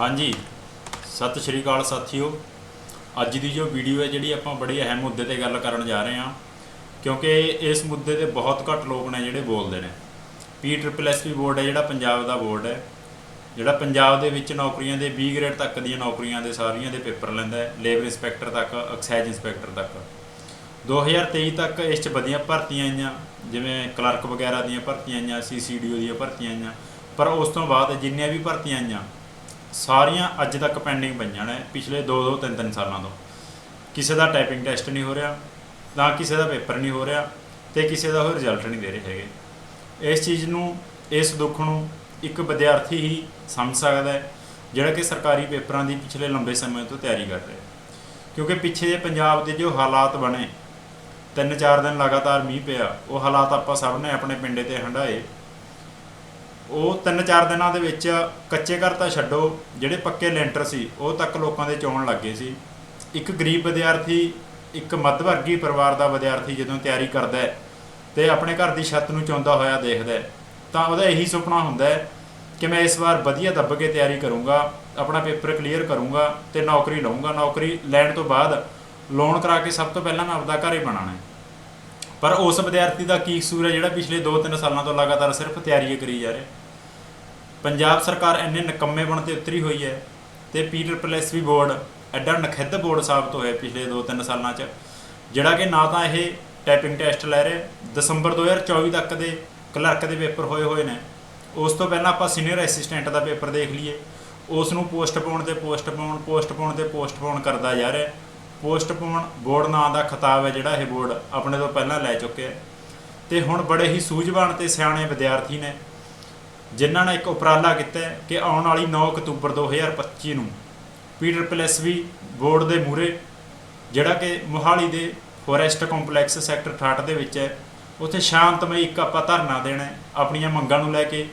ਹਾਂਜੀ। ਸਤਿ ਸ਼੍ਰੀ ਅਕਾਲ ਸਾਥੀਓ। ਅੱਜ ਦੀ ਜੋ ਵੀਡੀਓ ਹੈ, ਜਿਹੜੀ ਆਪਾਂ ਬੜੀ ਅਹਿਮ ਮੁੱਦੇ ਤੇ ਗੱਲ ਕਰਨ ਜਾ ਰਹੇ ਹਾਂ, ਕਿਉਂਕਿ ਇਸ ਮੁੱਦੇ ਤੇ ਬਹੁਤ ਘੱਟ ਲੋਕ ਨੇ ਜਿਹੜੇ ਬੋਲਦੇ ਨੇ। P triple S P board ਹੈ, ਜਿਹੜਾ ਪੰਜਾਬ ਦਾ ਬੋਰਡ ਹੈ। ਜਿਹੜਾ ਪੰਜਾਬ ਦੇ ਵਿੱਚ ਨੌਕਰੀਆਂ ਦੇ 20 ਗ੍ਰੇਡ ਤੱਕ ਦੀਆਂ ਨੌਕਰੀਆਂ ਦੇ ਸਾਰੀਆਂ ਦੇ ਪੇਪਰ ਲੈਂਦਾ ਹੈ ਲੇਬਰ ਇੰਸਪੈਕਟਰ ਤੱਕ ਐਕਸਾਈਜ਼ ਇੰਸਪੈਕਟਰ ਤੱਕ। 2023 ਤੱਕ ਇਸ 'ਚ ਵਧੀਆਂ ਭਰਤੀਆਂ ਆਈਆਂ, ਜਿਵੇਂ ਕਲਰਕ ਵਗੈਰਾ ਦੀਆਂ ਭਰਤੀਆਂ ਆਈਆਂ ਸੀਸੀਡੀਓ ਦੀਆਂ ਭਰਤੀਆਂ ਆਈਆਂ। ਪਰ ਉਸ ਤੋਂ ਬਾਅਦ ਜਿੰਨੀਆਂ ਵੀ ਭਰਤੀਆਂ ਆਈਆਂ ਸਾਰੀਆਂ ਅੱਜ ਤੱਕ ਪੈਂਡਿੰਗ ਪਈਆਂ ਨੇ, ਪਿਛਲੇ 2-2 3-3 ਸਾਲਾਂ ਤੋਂ। ਕਿਸੇ ਦਾ ਟਾਈਪਿੰਗ ਟੈਸਟ ਨਹੀਂ ਹੋ ਰਿਹਾ, ਨਾ ਕਿਸੇ ਦਾ ਪੇਪਰ ਨਹੀਂ ਹੋ ਰਿਹਾ ਤੇ ਕਿਸੇ ਦਾ ਉਹ ਰਿਜ਼ਲਟ ਨਹੀਂ ਦੇ ਰਹੇ ਹੈਗੇ। ਇਸ ਚੀਜ਼ ਨੂੰ, ਇਸ ਦੁੱਖ ਨੂੰ ਇੱਕ ਵਿਦਿਆਰਥੀ ਹੀ ਸਮਝ ਸਕਦਾ ਹੈ, ਜਿਹੜਾ ਕਿ ਸਰਕਾਰੀ ਪੇਪਰਾਂ ਦੀ ਪਿਛਲੇ ਲੰਬੇ ਸਮੇਂ ਤੋਂ ਤਿਆਰੀ ਕਰ ਰਿਹਾ ਕਿਉਂਕਿ ਪਿੱਛੇ ਜੇ ਪੰਜਾਬ ਦੇ ਜੋ ਹਾਲਾਤ ਬਣੇ, ਤਿੰਨ ਚਾਰ ਦਿਨ ਲਗਾਤਾਰ ਮੀਂਹ ਪਿਆ, ਉਹ ਹਾਲਾਤ ਆਪਾਂ ਸਭ ਨੇ ਆਪਣੇ ਪਿੰਡੇ ਤੇ ਹੰਡਾਏ ਉਹ ਤਿੰਨ ਚਾਰ ਦਿਨਾਂ ਦੇ ਵਿੱਚ ਕੱਚੇ ਘਰ ਤਾਂ ਛੱਡੋ, ਜਿਹੜੇ ਪੱਕੇ ਲੈਂਟਰ ਸੀ, ਉਹ ਤੱਕ ਲੋਕਾਂ ਦੇ ਚੋਣ ਲੱਗੇ ਸੀ। ਇੱਕ ਗਰੀਬ ਵਿਦਿਆਰਥੀ, ਇੱਕ ਮੱਧ ਵਰਗੀ ਪਰਿਵਾਰ ਦਾ ਵਿਦਿਆਰਥੀ ਜਦੋਂ ਤਿਆਰੀ ਕਰਦਾ ਹੈ ਤੇ ਆਪਣੇ ਘਰ ਦੀ ਛੱਤ ਨੂੰ ਚਾਹੁੰਦਾ ਹੋਇਆ ਦੇਖਦਾ ਹੈ, ਤਾਂ ਉਹਦਾ ਇਹੀ ਸੁਪਨਾ ਹੁੰਦਾ ਹੈ ਕਿ ਮੈਂ ਇਸ ਵਾਰ ਵਧੀਆ ਦੱਬ ਕੇ ਤਿਆਰੀ ਕਰੂੰਗਾ, ਆਪਣਾ ਪੇਪਰ ਕਲੀਅਰ ਕਰੂੰਗਾ ਤੇ ਨੌਕਰੀ ਲਵਾਂਗਾ ਨੌਕਰੀ ਲੈਣ ਤੋਂ ਬਾਅਦ ਲੋਨ ਕਰਾ ਕੇ ਸਭ ਤੋਂ ਪਹਿਲਾਂ ਮੈਂ ਆਪਦਾ ਘਰ ਹੀ ਬਣਾਉਣਾ ਹੈ। ਪਰ ਉਸ ਵਿਦਿਆਰਥੀ ਦਾ ਕੀ ਕਸੂਰ ਹੈ ਜਿਹੜਾ ਪਿਛਲੇ 2-3 ਸਾਲਾਂ ਤੋਂ ਲਗਾਤਾਰ ਸਿਰਫ ਤਿਆਰੀ ਕਰੀ ਜਾ ਰਿਹਾ? ਪੰਜਾਬ ਸਰਕਾਰ ਇੰਨੇ ਨਿਕੰਮੇ ਬਣ ਤੇ ਉਤਰੀ ਹੋਈ ਹੈ ਤੇ ਪੀਟਰ ਪਲੈਸ ਵੀ ਬੋਰਡ, ਐਡਾ ਨਖਿੱਧ ਬੋਰਡ ਸਾਬਤ ਹੋਇਆ ਪਿਛਲੇ 2-3 ਸਾਲਾਂ 'ਚ, ਜਿਹੜਾ ਕਿ ਨਾ ਤਾਂ ਇਹ ਟਾਈਪਿੰਗ ਟੈਸਟ ਲੈ ਰਿਹਾ, ਦਸੰਬਰ 2024 ਤੱਕ ਦੇ ਕਲਰਕ ਦੇ ਪੇਪਰ ਹੋਏ ਹੋਏ ਨੇ। ਉਸ ਤੋਂ ਪਹਿਲਾਂ ਆਪਾਂ ਸੀਨੀਅਰ ਅਸਿਸਟੈਂਟ ਦਾ ਪੇਪਰ ਦੇਖ ਲਈਏ, ਉਸ ਨੂੰ ਪੋਸਟਪੋਨ ਤੇ ਪੋਸਟਪੋਨ ਪੋਸਟਪੋਨ ਤੇ ਪੋਸਟਪੋਨ ਕਰਦਾ ਜਾ ਰਿਹਾ। ਪੋਸਟਪੋਨ ਬੋਰਡ ਨਾਂ ਦਾ ਖਿਤਾਬ ਹੈ ਜਿਹੜਾ ਇਹ ਬੋਰਡ ਆਪਣੇ ਤੋਂ ਪਹਿਲਾਂ ਲੈ ਚੁੱਕਿਆ ਹੈ। ਤੇ ਹੁਣ ਬੜੇ ਹੀ ਸੂਝਵਾਨ ਤੇ ਸਿਆਣੇ ਵਿਦਿਆਰਥੀ ਨੇ, ਜਿਨ੍ਹਾਂ ਨੇ ਇੱਕ ਉਪਰਾਲਾ ਕੀਤਾ ਕਿ ਆਉਣ ਵਾਲੀ 9 ਅਕਤੂਬਰ 2025 ਨੂੰ ਪੀਟਰ ਪਲੈਸਵੀ ਬੋਰਡ ਦੇ ਮੂਹਰੇ, ਜਿਹੜਾ ਕਿ ਮੋਹਾਲੀ ਦੇ ਫੋਰੈਸਟ ਕੰਪਲੈਕਸ ਸੈਕਟਰ 68 ਦੇ ਵਿੱਚ ਹੈ, ਉੱਥੇ ਸ਼ਾਂਤਮਈ ਇੱਕ ਆਪਾਂ ਧਰਨਾ ਦੇਣਾ ਆਪਣੀਆਂ ਮੰਗਾਂ ਨੂੰ ਲੈ ਕੇ।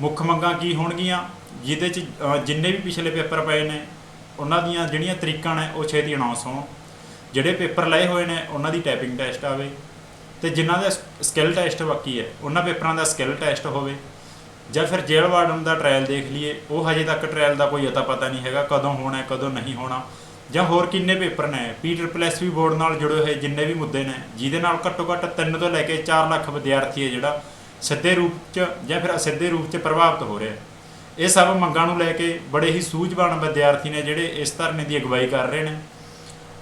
ਮੁੱਖ ਮੰਗਾਂ ਕੀ ਹੋਣਗੀਆਂ? ਜਿਹਦੇ ਚ ਜਿੰਨੇ ਵੀ ਪਿਛਲੇ ਪੇਪਰ ਪਏ ਨੇ ਉਹਨਾਂ ਦੀਆਂ ਜਿਹੜੀਆਂ ਤਰੀਕਾਂ ਨੇ ਉਹ ਛੇਤੀ ਅਨਾਉਂਸ ਹੋਣ। ਜਿਹੜੇ ਪੇਪਰ ਲਏ ਹੋਏ ਨੇ, ਉਹਨਾਂ ਦੀ ਟਾਈਪਿੰਗ ਟੈਸਟ ਆਵੇ। ਤੇ ਜਿਨ੍ਹਾਂ ਦਾ ਸਕਿੱਲ ਟੈਸਟ ਬਾਕੀ ਹੈ, ਉਹਨਾਂ ਪੇਪਰਾਂ ਦਾ ਸਕਿੱਲ ਟੈਸਟ ਹੋਵੇ। ਜਾਂ ਫਿਰ ਜੇਲ੍ਹ ਵਾਰਡਨ ਦਾ ਟ੍ਰਾਇਲ ਦੇਖ ਲਈਏ, ਉਹ ਹਜੇ ਤੱਕ ਟ੍ਰਾਇਲ ਦਾ ਕੋਈ ਅਤਾ ਪਤਾ ਨਹੀਂ ਹੈਗਾ, ਕਦੋਂ ਹੋਣਾ ਹੈ ਕਦੋਂ ਨਹੀਂ ਹੋਣਾ। ਜਾਂ ਹੋਰ ਕਿੰਨੇ ਪੇਪਰ ਨੇ ਪੀਟਰ ਪਲੈਸ ਵੀ ਬੋਰਡ ਨਾਲ ਜੁੜੇ ਹੋਏ ਜਿੰਨੇ ਵੀ ਮੁੱਦੇ ਨੇ, ਜਿਹਦੇ ਨਾਲ ਘੱਟੋ ਘੱਟ 3 ਤੋਂ ਲੈ ਕੇ 4 ਲੱਖ ਵਿਦਿਆਰਥੀ ਹੈ ਜਿਹੜਾ ਸਿੱਧੇ ਰੂਪ 'ਚ ਜਾਂ ਫਿਰ ਅਸਿੱਧੇ ਰੂਪ 'ਚ ਪ੍ਰਭਾਵਿਤ ਹੋ ਰਿਹਾ। ਇਹ ਸਭ ਮੰਗਾਂ ਨੂੰ ਲੈ ਕੇ ਬੜੇ ਹੀ ਸੂਝਵਾਨ ਵਿਦਿਆਰਥੀ ਨੇ ਜਿਹੜੇ ਇਸ ਧਰਨੇ ਦੀ ਅਗਵਾਈ ਕਰ ਰਹੇ ਨੇ।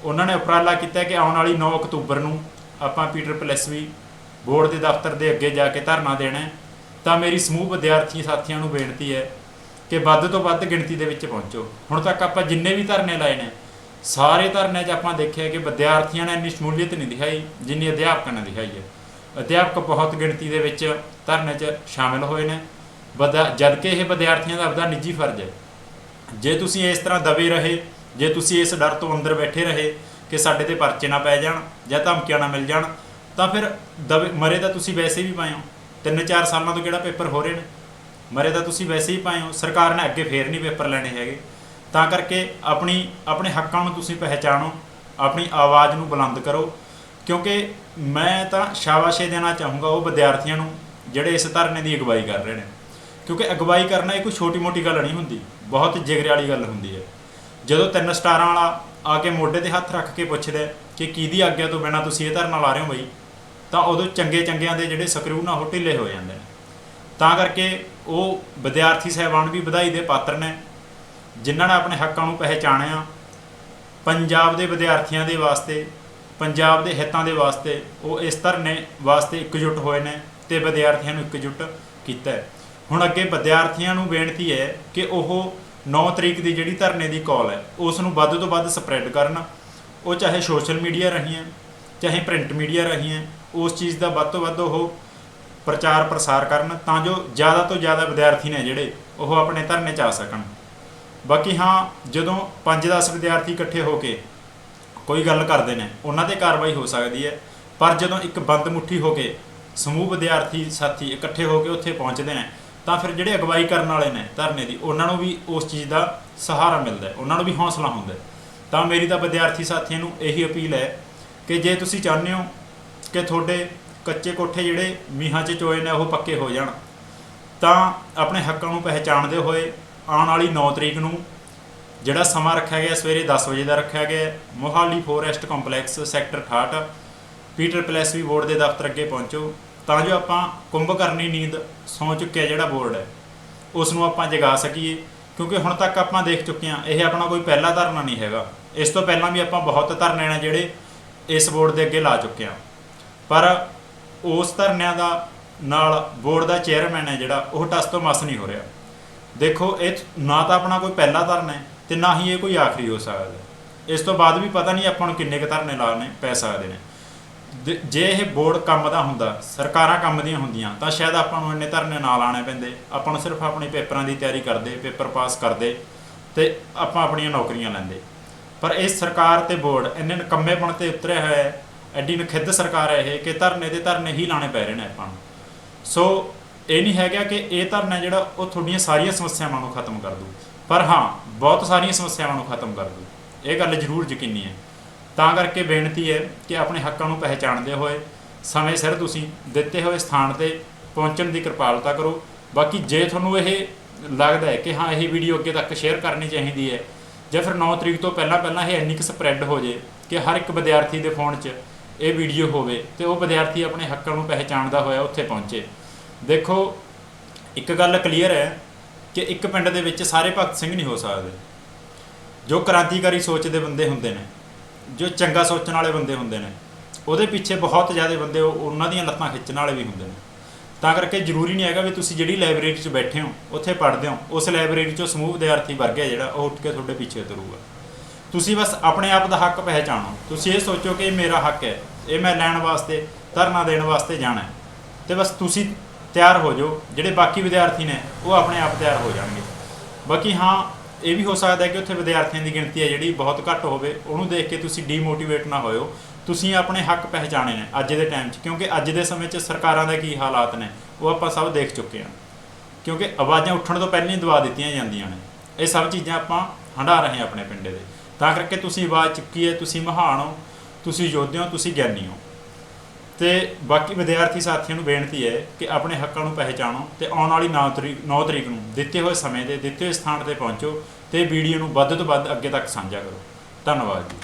ਉਹਨਾਂ ਨੇ ਉਪਰਾਲਾ ਕੀਤਾ ਕਿ ਆਉਣ ਵਾਲੀ 9 ਅਕਤੂਬਰ ਨੂੰ ਆਪਾਂ ਪੀਟਰ ਪਲੈਸਵੀ ਬੋਰਡ ਦੇ ਦਫ਼ਤਰ ਦੇ ਅੱਗੇ ਜਾ ਕੇ ਧਰਨਾ ਦੇਣਾ ਤਾਂ ਮੇਰੀ ਸਮੂਹ ਵਿਦਿਆਰਥੀ ਸਾਥੀਆਂ ਨੂੰ ਬੇਨਤੀ ਹੈ ਕਿ ਵੱਧ ਤੋਂ ਵੱਧ ਗਿਣਤੀ ਦੇ ਵਿੱਚ ਪਹੁੰਚੋ। ਹੁਣ ਤੱਕ ਆਪਾਂ ਜਿੰਨੇ ਵੀ ਧਰਨੇ ਲਾਏ ਨੇ, ਸਾਰੇ ਧਰਨਿਆਂ 'ਚ ਆਪਾਂ ਦੇਖਿਆ ਕਿ ਵਿਦਿਆਰਥੀਆਂ ਨੇ ਇੰਨੀ ਸ਼ਮੂਲੀਅਤ ਨਹੀਂ ਦਿਖਾਈ, ਜਿੰਨੀ ਅਧਿਆਪਕਾਂ ਨੇ ਦਿਖਾਈ ਹੈ। ਅਧਿਆਪਕ ਬਹੁਤ ਗਿਣਤੀ ਦੇ ਵਿੱਚ ਧਰਨੇ 'ਚ ਸ਼ਾਮਿਲ ਹੋਏ ਨੇ। ਜਦ ਕਿ ਇਹ ਵਿਦਿਆਰਥੀਆਂ ਦਾ ਆਪਦਾ ਨਿੱਜੀ ਫਰਜ਼ ਹੈ। ਜੇ ਤੁਸੀਂ ਇਸ ਤਰ੍ਹਾਂ ਦਬੇ ਰਹੇ, ਜੇ ਤੁਸੀਂ ਇਸ ਡਰ ਤੋਂ ਅੰਦਰ ਬੈਠੇ ਰਹੇ ਕਿ ਸਾਡੇ ਤੇ ਪਰਚੇ ਨਾ ਪੈ ਜਾਣ ਜਾਂ ਧਮਕੀਆਂ ਨਾ ਮਿਲ ਜਾਣ, ਤਾਂ ਫਿਰ ਦਬੇ, ਮਰੇ ਤਾਂ ਤੁਸੀਂ ਵੈਸੇ ਵੀ ਪਾਏ ਹੋ। ਤਿੰਨ ਚਾਰ ਸਾਲਾਂ ਤੋਂ ਕਿਹੜਾ ਪੇਪਰ ਹੋ ਰਹੇ ਨੇ? ਮਰੇ ਤਾਂ ਤੁਸੀਂ ਵੈਸੇ ਹੀ ਪਾਏ ਹੋ। ਸਰਕਾਰ ਨੇ ਅੱਗੇ ਫੇਰ ਨਹੀਂ ਪੇਪਰ ਲੈਣੇ ਹੈਗੇ। ਤਾਂ ਕਰਕੇ ਆਪਣੀ, ਆਪਣੇ ਹੱਕਾਂ ਨੂੰ ਤੁਸੀਂ ਪਹਿਚਾਣੋ, ਆਪਣੀ ਆਵਾਜ਼ ਨੂੰ ਬੁਲੰਦ ਕਰੋ। ਕਿਉਂਕਿ ਮੈਂ ਤਾਂ ਸ਼ਾਬਾਸ਼ੇ ਦੇਣਾ ਚਾਹੂੰਗਾ ਉਹ ਵਿਦਿਆਰਥੀਆਂ ਨੂੰ ਜਿਹੜੇ ਇਸ ਧਰਨੇ ਦੀ ਅਗਵਾਈ ਕਰ ਰਹੇ ਨੇ। ਕਿਉਂਕਿ ਅਗਵਾਈ ਕਰਨਾ ਇਹ ਕੋਈ ਛੋਟੀ-ਮੋਟੀ ਗੱਲ ਨਹੀਂ ਹੁੰਦੀ, ਬਹੁਤ ਜਿਗਰੇ ਵਾਲੀ ਗੱਲ ਹੁੰਦੀ ਹੈ। ਜਦੋਂ ਤਿੰਨ ਸਟਾਰਾਂ ਵਾਲਾ ਆ ਕੇ ਮੋਢੇ ਤੇ ਹੱਥ ਰੱਖ ਕੇ ਪੁੱਛਦਾ ਕਿ ਕਿਹਦੀ ਆਗਿਆ ਤੋਂ ਬਿਨਾ ਤੁਸੀਂ ਇਹ ਧਰਨਾ ਲਾ ਰਹੇ ਹੋ ਬਈ, ਤਾਂ ਉਦੋਂ ਚੰਗੇ ਚੰਗਿਆਂ ਦੇ ਜਿਹੜੇ ਸਕਰੂ ਨਾ ਉਹ ਢਿੱਲੇ ਹੋ ਜਾਂਦੇ ਨੇ। ਤਾਂ ਕਰਕੇ ਉਹ ਵਿਦਿਆਰਥੀ ਸਹਿਬਾਨ ਵੀ ਵਧਾਈ ਦੇ ਪਾਤਰ ਨੇ, ਜਿਨ੍ਹਾਂ ਨੇ ਆਪਣੇ ਹੱਕਾਂ ਨੂੰ ਪਹਿਚਾਣਿਆ। ਪੰਜਾਬ ਦੇ ਵਿਦਿਆਰਥੀਆਂ ਦੇ ਵਾਸਤੇ, ਪੰਜਾਬ ਦੇ ਹਿੱਤਾਂ ਦੇ ਵਾਸਤੇ ਉਹ ਇਸ ਧਰਨੇ ਵਾਸਤੇ ਇਕਜੁੱਟ ਹੋਏ ਨੇ ਤੇ ਵਿਦਿਆਰਥੀਆਂ ਨੂੰ ਇਕਜੁੱਟ ਕੀਤਾ ਹੈ। ਹੁਣ ਅੱਗੇ ਵਿਦਿਆਰਥੀਆਂ ਨੂੰ ਬੇਨਤੀ ਹੈ ਕਿ ਉਹ 9 ਤਰੀਕ ਦੀ ਜਿਹੜੀ ਧਰਨੇ ਦੀ ਕਾਲ ਹੈ, ਉਸ ਨੂੰ ਵੱਧ ਤੋਂ ਵੱਧ ਸਪਰੈਡ ਕਰਨ। ਉਹ ਚਾਹੇ ਸੋਸ਼ਲ ਮੀਡੀਆ ਰਾਹੀਂ ਹੈ, ਚਾਹੇ ਪ੍ਰਿੰਟ ਮੀਡੀਆ ਰਾਹੀਂ ਹੈ, ਉਸ ਚੀਜ਼ ਦਾ ਵੱਧ ਤੋਂ ਵੱਧ ਉਹ ਪ੍ਰਚਾਰ ਪ੍ਰਸਾਰ ਕਰਨ ਤਾਂ ਜੋ ਜ਼ਿਆਦਾ ਤੋਂ ਜ਼ਿਆਦਾ ਵਿਦਿਆਰਥੀ ਨੇ ਜਿਹੜੇ ਉਹ ਆਪਣੇ ਧਰਨੇ 'ਚ ਆ ਸਕਣ। ਬਾਕੀ ਹਾਂ, ਜਦੋਂ 5-10 ਵਿਦਿਆਰਥੀ ਇਕੱਠੇ ਹੋ ਕੇ ਕੋਈ ਗੱਲ ਕਰਦੇ ਨੇ, ਉਹਨਾਂ ਤੇ ਕਾਰਵਾਈ ਹੋ ਸਕਦੀ ਹੈ। ਪਰ ਜਦੋਂ ਇੱਕ ਬੰਦ ਮੁੱਠੀ ਹੋ ਕੇ ਸਮੂਹ ਵਿਦਿਆਰਥੀ ਸਾਥੀ ਇਕੱਠੇ ਹੋ ਕੇ ਉੱਥੇ ਪਹੁੰਚਦੇ ਨੇ ਤਾਂ ਫਿਰ ਜਿਹੜੇ ਅਗਵਾਈ ਕਰਨ ਵਾਲੇ ਨੇ ਧਰਨੇ ਦੀ, ਉਹਨਾਂ ਨੂੰ ਵੀ ਉਸ ਚੀਜ਼ ਦਾ ਸਹਾਰਾ ਮਿਲਦਾ ਹੈ, ਉਹਨਾਂ ਨੂੰ ਵੀ ਹੌਸਲਾ ਹੁੰਦਾ ਹੈ। ਤਾਂ ਮੇਰੀ ਤਾਂ ਵਿਦਿਆਰਥੀ ਸਾਥੀਆਂ ਨੂੰ ਇਹੀ ਅਪੀਲ ਹੈ ਕਿ ਜੇ ਤੁਸੀਂ ਚਾਹੁੰਦੇ ਹੋ ਕਿ ਤੁਹਾਡੇ ਕੱਚੇ ਕੋਠੇ ਜਿਹੜੇ ਮੀਂਹਾਂ 'ਚ ਚੋਏ ਨੇ, ਉਹ ਪੱਕੇ ਹੋ ਜਾਣ, ਤਾਂ ਆਪਣੇ ਹੱਕਾਂ ਨੂੰ ਪਹਿਚਾਣਦੇ ਹੋਏ ਆਉਣ ਵਾਲੀ 9 ਤਰੀਕ ਨੂੰ ਜਿਹੜਾ ਸਮਾਂ ਰੱਖਿਆ ਗਿਆ, ਸਵੇਰੇ 10 ਵਜੇ ਦਾ ਰੱਖਿਆ ਗਿਆ, ਮੋਹਾਲੀ ਫੋਰੈਸਟ ਕੰਪਲੈਕਸ ਸੈਕਟਰ 68 ਪੀਟਰ ਪਲੈਸਵੀ ਬੋਰਡ ਦੇ ਦਫ਼ਤਰ ਅੱਗੇ ਪਹੁੰਚੋ। ਤਾਂ ਜੋ ਆਪਾਂ ਕੁੰਭਕਰਨੀ ਨੀਂਦ ਸੌਂ ਚੁੱਕਿਆ ਜਿਹੜਾ ਬੋਰਡ ਹੈ ਉਸ ਨੂੰ ਆਪਾਂ ਜਗਾ ਸਕੀਏ, ਕਿਉਂਕਿ ਹੁਣ ਤੱਕ ਆਪਾਂ ਦੇਖ ਚੁੱਕੇ ਹਾਂ, ਇਹ ਆਪਣਾ ਕੋਈ ਪਹਿਲਾ ਧਰਨਾ ਨਹੀਂ ਹੈਗਾ। ਇਸ ਤੋਂ ਪਹਿਲਾਂ ਵੀ ਆਪਾਂ ਬਹੁਤ ਧਰਨੇ ਨੇ ਜਿਹੜੇ ਇਸ ਬੋਰਡ ਦੇ ਅੱਗੇ ਲਾ ਚੁੱਕੇ ਹਾਂ। ਪਰ ਉਸ ਧਰਨਿਆਂ ਦਾ ਨਾਲ ਬੋਰਡ ਦਾ ਚੇਅਰਮੈਨ ਹੈ ਜਿਹੜਾ, ਉਹ ਟਸ ਤੋਂ ਮਸ ਨਹੀਂ ਹੋ ਰਿਹਾ। ਦੇਖੋ, ਇਹ ਨਾ ਤਾਂ ਆਪਣਾ ਕੋਈ ਪਹਿਲਾ ਧਰਨਾ ਹੈ ਤੇ ਨਾ ਹੀ ਇਹ ਕੋਈ ਆਖਰੀ ਹੋ ਸਕਦਾ। ਇਸ ਤੋਂ ਬਾਅਦ ਵੀ ਪਤਾ ਨਹੀਂ ਆਪਾਂ ਨੂੰ ਕਿੰਨੇ ਕੁ ਧਰਨੇ ਲਾਣੇ ਪੈ ਸਕਦੇ ਨੇ। ਦ- ਜੇ ਇਹ ਬੋਰਡ ਕੰਮ ਦਾ ਹੁੰਦਾ, ਸਰਕਾਰਾਂ ਕੰਮ ਦੀਆਂ ਹੁੰਦੀਆਂ, ਤਾਂ ਸ਼ਾਇਦ ਆਪਾਂ ਨੂੰ ਇੰਨੇ ਧਰਨੇ ਨਾ ਲਾਣੇ ਪੈਂਦੇ। ਆਪਾਂ ਨੂੰ ਸਿਰਫ ਆਪਣੇ ਪੇਪਰਾਂ ਦੀ ਤਿਆਰੀ ਕਰਦੇ, ਪੇਪਰ ਪਾਸ ਕਰਦੇ ਤੇ ਆਪਾਂ ਆਪਣੀਆਂ ਨੌਕਰੀਆਂ ਲੈਂਦੇ। ਪਰ ਇਹ ਸਰਕਾਰ ਤੇ ਬੋਰਡ ਇੰਨੇ ਨਕੰਮੇਪਣ ਤੇ ਉਤਰਿਆ ਹੋਇਆ ਹੈ, ਐਡੀ ਨਖਿੱਧ ਸਰਕਾਰ ਹੈ ਇਹ, ਕਿ ਧਰਨੇ ਦੇ ਧਰਨੇ ਹੀ ਲਾਣੇ ਪੈ ਰਹੇ ਨੇ ਆਪਾਂ ਨੂੰ। ਸੋ ਇਹ ਨਹੀਂ ਹੈਗਾ ਕਿ ਇਹ ਧਰਨਾ ਜਿਹੜਾ, ਉਹ ਤੁਹਾਡੀਆਂ ਸਾਰੀਆਂ ਸਮੱਸਿਆਵਾਂ ਨੂੰ ਖਤਮ ਕਰ ਦੂ। ਪਰ ਹਾਂ, ਬਹੁਤ ਸਾਰੀਆਂ ਸਮੱਸਿਆਵਾਂ ਨੂੰ ਖਤਮ ਕਰ ਦੂ। ਇਹ ਗੱਲ ਜ਼ਰੂਰ ਯਕੀਨੀ ਹੈ। ਤਾਂ ਕਰਕੇ ਬੇਨਤੀ ਹੈ ਕਿ ਆਪਣੇ ਹੱਕਾਂ ਨੂੰ ਪਹਿਚਾਣਦੇ ਹੋਏ, ਸਮੇਂ ਸਿਰ ਤੁਸੀਂ ਦਿੱਤੇ ਹੋਏ ਸਥਾਨ ਤੇ ਪਹੁੰਚਣ ਦੀ ਕਿਰਪਾਲਤਾ ਕਰੋ। ਬਾਕੀ ਜੇ ਤੁਹਾਨੂੰ ਇਹ ਲੱਗਦਾ ਹੈ ਕਿ ਹਾਂ, ਇਹ ਵੀਡੀਓ ਅੱਗੇ ਤੱਕ ਸ਼ੇਅਰ ਕਰਨੀ ਚਾਹੀਦੀ ਹੈ ਜਾਂ ਫਿਰ 9 ਤਰੀਕ ਤੋਂ ਪਹਿਲਾਂ ਪਹਿਲਾਂ ਇਹ ਇੰਨੀ ਕੁ ਸਪਰੈਡ ਹੋ ਜੇ ਕਿ ਹਰ ਇੱਕ ਵਿਦਿਆਰਥੀ ਦੇ ਫੋਨ 'ਚ ਇਹ ਵੀਡੀਓ ਹੋਵੇ ਤੇ ਉਹ ਵਿਦਿਆਰਥੀ ਆਪਣੇ ਹੱਕਾਂ ਨੂੰ ਪਹਿਚਾਣਦਾ ਹੋਇਆ ਉੱਥੇ ਪਹੁੰਚੇ। ਦੇਖੋ, ਇੱਕ ਗੱਲ ਕਲੀਅਰ ਹੈ ਕਿ ਇੱਕ ਪਿੰਡ ਦੇ ਵਿੱਚ ਸਾਰੇ ਭਗਤ ਸਿੰਘ ਨਹੀਂ ਹੋ ਸਕਦੇ। ਜੋ ਕ੍ਰਾਂਤੀਕਾਰੀ ਸੋਚ ਦੇ ਬੰਦੇ ਹੁੰਦੇ ਨੇ। ਜੋ ਚੰਗਾ ਸੋਚਣ ਵਾਲੇ ਬੰਦੇ ਹੁੰਦੇ ਨੇ, ਉਹਦੇ ਪਿੱਛੇ ਬਹੁਤ ਜ਼ਿਆਦਾ ਬੰਦੇ ਉਹ- ਉਹਨਾਂ ਦੀਆਂ ਲੱਤਾਂ ਖਿੱਚਣ ਵਾਲੇ ਵੀ ਹੁੰਦੇ ਨੇ। ਤਾਂ ਕਰਕੇ ਜ਼ਰੂਰੀ ਨਹੀਂ ਹੈਗਾ ਵੀ ਤੁਸੀਂ ਜਿਹੜੀ ਲਾਇਬ੍ਰੇਰੀ 'ਚ ਬੈਠੇ ਹੋ, ਉੱਥੇ ਪੜ੍ਹਦੇ ਹੋ, ਉਸ ਲਾਇਬ੍ਰੇਰੀ 'ਚੋਂ ਸਮੂਹ ਵਿਦਿਆਰਥੀ ਵਰਗ ਹੈ ਜਿਹੜਾ, ਉਹ ਉੱਠ ਕੇ ਤੁਹਾਡੇ ਪਿੱਛੇ ਤੁਰੂਗਾ। ਤੁਸੀਂ ਬਸ ਆਪਣੇ ਆਪ ਦਾ ਹੱਕ ਪਹਿਚਾਣੋ। ਤੁਸੀਂ ਇਹ ਸੋਚੋ ਕਿ ਇਹ ਮੇਰਾ ਹੱਕ ਹੈ, ਇਹ ਮੈਂ ਲੈਣ ਵਾਸਤੇ, ਧਰਨਾ ਦੇਣ ਵਾਸਤੇ ਜਾਣਾ ਹੈ। ਤੇ ਬਸ ਤੁਸੀਂ ਤਿਆਰ ਹੋ ਜਾਓ, ਜਿਹੜੇ ਬਾਕੀ ਵਿਦਿਆਰਥੀ ਨੇ, ਉਹ ਆਪਣੇ ਆਪ ਤਿਆਰ ਹੋ ਜਾਣਗੇ। ਬਾਕੀ ਹਾਂ ਇਹ ਵੀ ਹੋ ਸਕਦਾ ਕਿ ਉੱਥੇ ਵਿਦਿਆਰਥੀਆਂ ਦੀ ਗਿਣਤੀ ਹੈ ਜਿਹੜੀ ਬਹੁਤ ਘੱਟ ਹੋਵੇ। ਉਹਨੂੰ ਦੇਖ ਕੇ ਤੁਸੀਂ ਡੀਮੋਟੀਵੇਟ ਨਾ ਹੋਇਓ। ਤੁਸੀਂ ਆਪਣੇ ਹੱਕ ਪਹਿਚਾਣੇ ਨੇ ਅੱਜ ਦੇ ਟਾਈਮ 'ਚ, ਕਿਉਂਕਿ ਅੱਜ ਦੇ ਸਮੇਂ 'ਚ ਸਰਕਾਰਾਂ ਦੇ ਕੀ ਹਾਲਾਤ ਨੇ, ਉਹ ਆਪਾਂ ਸਭ ਦੇਖ ਚੁੱਕੇ ਹਾਂ। ਕਿਉਂਕਿ ਆਵਾਜ਼ਾਂ ਉੱਠਣ ਤੋਂ ਪਹਿਲਾਂ ਹੀ ਦਬਾ ਦਿੱਤੀਆਂ ਜਾਂਦੀਆਂ ਨੇ। ਇਹ ਸਭ ਚੀਜ਼ਾਂ ਆਪਾਂ ਹੰਢਾ ਰਹੇ ਆਪਣੇ ਪਿੰਡੇ ਦੇ। ਤਾਂ ਕਰਕੇ ਤੁਸੀਂ ਆਵਾਜ਼ ਚੁੱਕੀ ਹੈ, ਤੁਸੀਂ ਮਹਾਨ ਹੋ, ਤੁਸੀਂ ਯੋਧੇ ਹੋ, ਤੁਸੀਂ ਗਿਆਨੀ ਹੋ। ਤੇ ਬਾਕੀ ਵਿਦਿਆਰਥੀ ਸਾਥੀਆਂ ਨੂੰ ਬੇਨਤੀ ਹੈ ਕਿ ਆਪਣੇ ਹੱਕਾਂ ਨੂੰ ਪਹਿਚਾਣੋ ਤੇ ਆਉਣ ਵਾਲੀ 9 ਤਰੀਕ 9 ਤਰੀਕ ਨੂੰ ਦਿੱਤੇ ਹੋਏ ਸਮੇਂ ਦੇ, ਦਿੱਤੇ ਹੋਏ ਸਥਾਨ ਤੇ ਪਹੁੰਚੋ ਤੇ ਵੀਡੀਓ ਨੂੰ ਵੱਧ ਤੋਂ ਵੱਧ ਅੱਗੇ ਤੱਕ ਸਾਂਝਾ ਕਰੋ। ਧੰਨਵਾਦ ਜੀ।